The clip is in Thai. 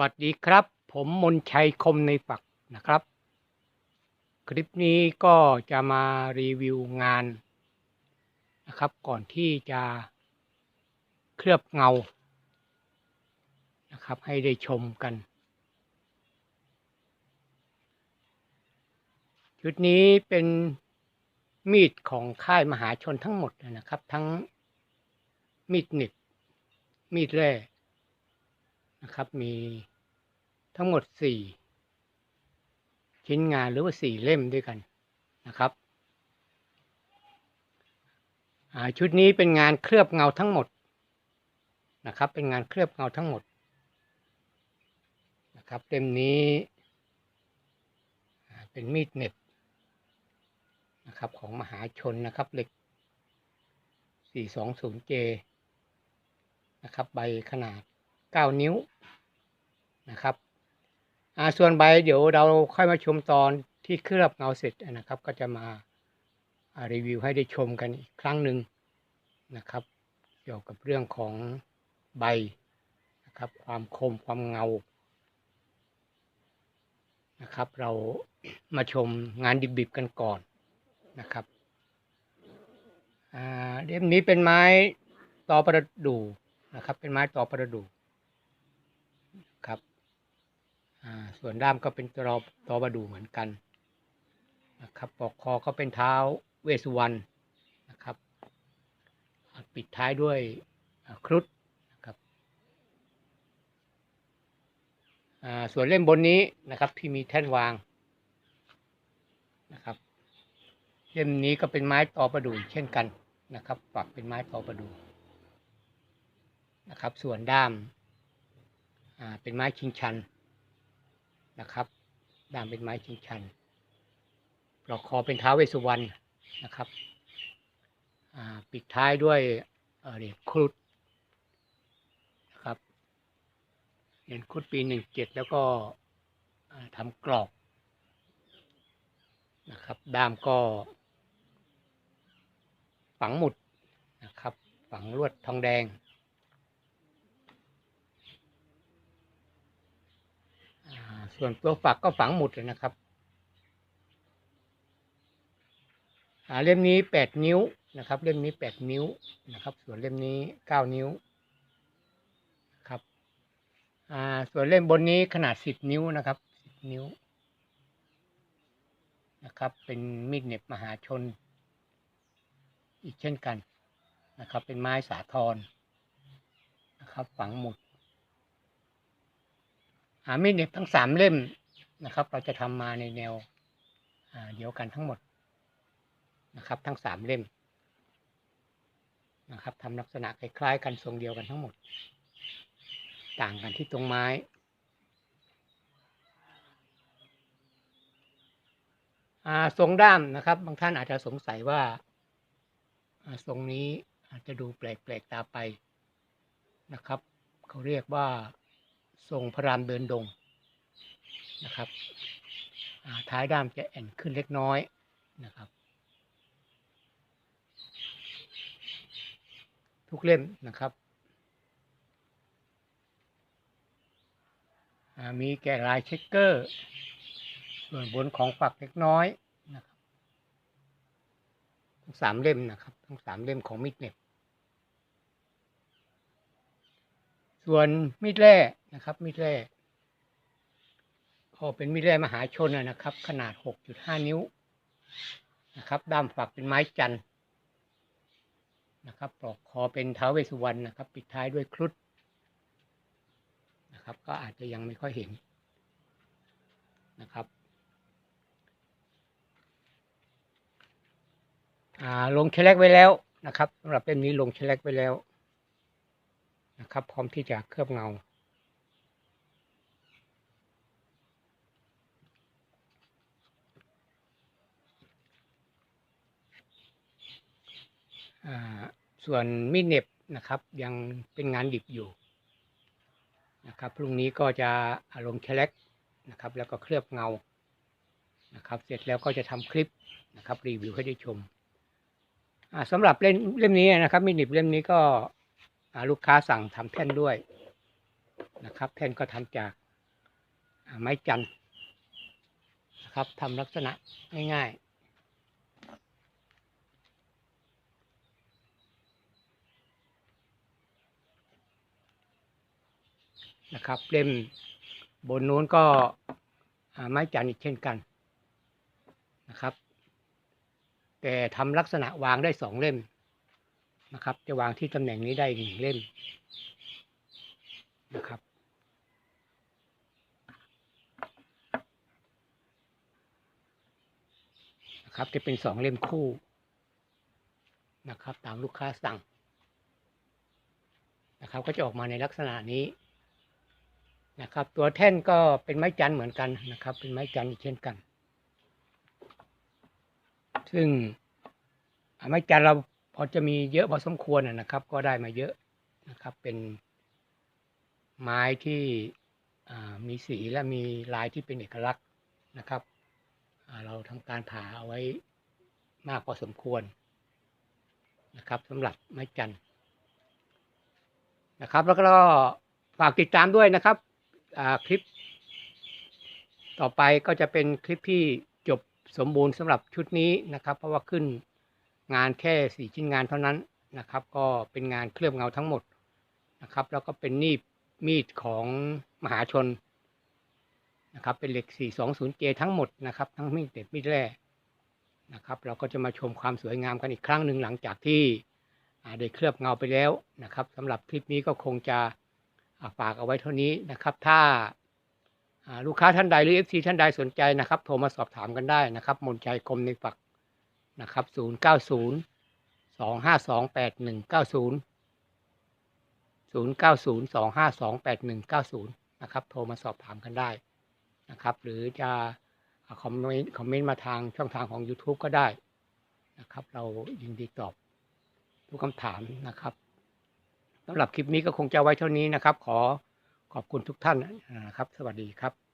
วัสดีครับ ผมมนชัยคมในฝักนะครับ คลิปนี้ก็จะมารีวิวงานนะครับ ก่อนที่จะเคลือบเงานะครับ ให้ได้ชมกัน ชุดนี้เป็นมีดของค่ายมหาชนทั้งหมดนะครับ ทั้งมีดหนิบมีดแร่ นะครับ มีทั้งหมดสี่ชิ้นงานหรือว่าสี่เล่มด้วยกันนะครับชุดนี้เป็นงานเคลือบเงาทั้งหมดนะครับ เป็นงานเคลือบเงาทั้งหมดนะครับเล่มนี้เป็นมีดเน็บนะครับของมหาชนนะครับเหล็ก 420J นะครับใบขนาด 9 นิ้วนะครับส่วนใบเดี๋ยวเราค่อยมาชมตอนที่เคลือบเงาเสร็จนะครับ ก็จะมาารีวิวให้ได้ชมกันอีกครั้งหนึ่งนะครับ เกี่ยวกับเรื่องของใบนะครับ ความคมความเงานะครับ เรามาชมงานดิบๆกันก่อนนะครับเล่มนี้เป็นไม้ตอประดู่นะครับ เป็นไม้ตอประดู่ครับอ่า ส่วนด้ามก็เป็นตอตอประดูเหมือนกันนะครับปลอกคอก็เป็นเท้าเวสุวรรณนะครับปิดท้ายด้วยครุฑนะครับส่วนเล่มบนนี้นะครับที่มีแท่นวางนะครับเล่มนี้ก็เป็นไม้ตอประดู่เช่นกันนะครับปรับเป็นไม้ตอประดู่นะครับส่วนด้ามเป็นไม้ชิงชัน นะครับด้ามเป็นไม้ชิงชันปลอกคอเป็นเท้าเวสสุวรรณนะครับปิดท้ายด้วยเอ่อเหรียญครุฑนะครับเหรียญครุฑปีหนึ่งเจ็ดแล้วก็ทำกรอบนะครับด้ามก็ ฝังหมุดนะครับ ฝังลวดทองแดง อ่า ส่วนตัวฝักก็ฝังหมุดเลยนะครับเล่มนี้แปดนิ้วนะครับ เล่มนี้แปดนิ้วนะครับ ส่วนเล่มนี้เก้านิ้วครับอ่าส่วนเล่มบนนี้ขนาดสิบนิ้วนะครับสิบนิ้วนะครับ เป็นมีดเน็บมหาชน อีกเช่นกันนะครับ เป็นไม้สาทรนะครับ ฝังหมุด มีดเน็บทั้งสามเล่มนะครับ เราจะทำมาในแนวเดียวกันทั้งหมดนะครับ ทั้งสามเล่มนะครับทำลักษณะคล้ายๆกันทรงเดียวกันทั้งหมด ต่างกันที่ตรงไม้อาทรงด้ามนะครับ บางท่านอาจจะสงสัยว่าทรงนี้อาจจะดูแปลกๆตาไปนะครับ เขาเรียกว่า ทรงพระรามเดินดงนะครับท้ายด้ามจะแอนขึ้นเล็กน้อยนะครับ ทุกเล่มนะครับ มีแกะลายเช็คเกอร์ ส่วนบนของฝักเล็กน้อยนะครับทั้งสามเล่มนะครับทั้งสามเล่มของมีดเน็บ ส่วนมีดแร่นะครับมีดแร่ก็เป็นมีดแร่มหาชนนะครับ ขนาด 6.5 นิ้วนะครับ ด้ามฝักเป็นไม้จันทนะครับปลอกคอเป็นเท้าเวสุวรรณนะครับ ปิดท้ายด้วยครุฑนะครับ ก็อาจจะยังไม่ค่อยเห็นนะครับอ่าลงเชลกไว้แล้วนะครับสำหรับเล่มนี้ลงเชลกไว้แล้ว นะครับ พร้อมที่จะเคลือบเงาอ่าส่วนมีดเน็บนะครับยังเป็นงานดิบอยู่นะครับพรุ่งนี้ก็จะอาลงเชลกนะครับ แล้วก็เคลือบเงานะครับ เสร็จแล้วก็จะทำคลิปนะครับรีวิวให้ได้ชมอ่าสำหรับเล่มเล่มนี้นะครับมีดหนิบเล่มนี้ก็ ลูกค้าสั่งทำแท่นด้วยนะครับ แท่นก็ทำจากไม้จันนะครับทำลักษณะง่ายๆนะครับเล่มบนนู้นก็ไม้จันอีกเช่นกันนะครับ แต่ทำลักษณะวางได้สองเล่ม นะครับ จะวางที่ตำแหน่งนี้ได้หนึ่งเล่มนะครับ นะครับ จะเป็นสองเล่มคู่นะครับ ตามลูกค้าสั่งนะครับ ก็จะออกมาในลักษณะนี้นะครับ ตัวแท่นก็เป็นไม้จันทร์เหมือนกันนะครับ เป็นไม้จันทร์อีกเช่นกัน ซึ่งไม้จันทร์เรา พอจะมีเยอะพอสมควรนะครับ ก็ได้มาเยอะนะครับ เป็นไม้ที่มีสีและมีลายที่เป็นเอกลักษณ์นะครับ เราทำการผ่าเอาไว้มากพอสมควรนะครับสำหรับไม้จันนะครับ แล้วก็ฝากติดตามด้วยนะครับคลิป ต่อไปก็จะเป็นคลิปที่จบสมบูรณ์สำหรับชุดนี้นะครับ เพราะว่าขึ้น งานแค่สี่ชิ้นงานเท่านั้นนะครับ ก็เป็นงานเคลือบเงาทั้งหมดนะครับ แล้วก็เป็นนีบมีดของมหาชนนะครับ เป็นเหล็ก 420J ทั้งหมดนะครับ ทั้งมีดเด็ดมีดแร่นะครับ เราก็จะมาชมความสวยงามกันอีกครั้งหนึ่งหลังจากที่ได้เคลือบเงาไปแล้วนะครับสำหรับคลิปนี้ก็คงจะาฝากเอาไว้เท่านี้นะครับ ถ้าอ่าลูกค้าท่านใดหรือ FC ท่านใดสนใจนะครับ โทรมาสอบถามกันได้นะครับมนชัยคมในฝัก นะครับ 090 252 8190 090 252 8190 นะครับ โทรมาสอบถามกันได้นะครับ หรือจะคอมเมนต์คอมเมนต์มาทางช่องทางของ YouTube ก็ได้นะครับ เรายินดีตอบทุกคำถามนะครับสำหรับคลิปนี้ก็คงจะไว้เท่านี้นะครับ ขอขอบคุณทุกท่านนะครับ สวัสดีครับ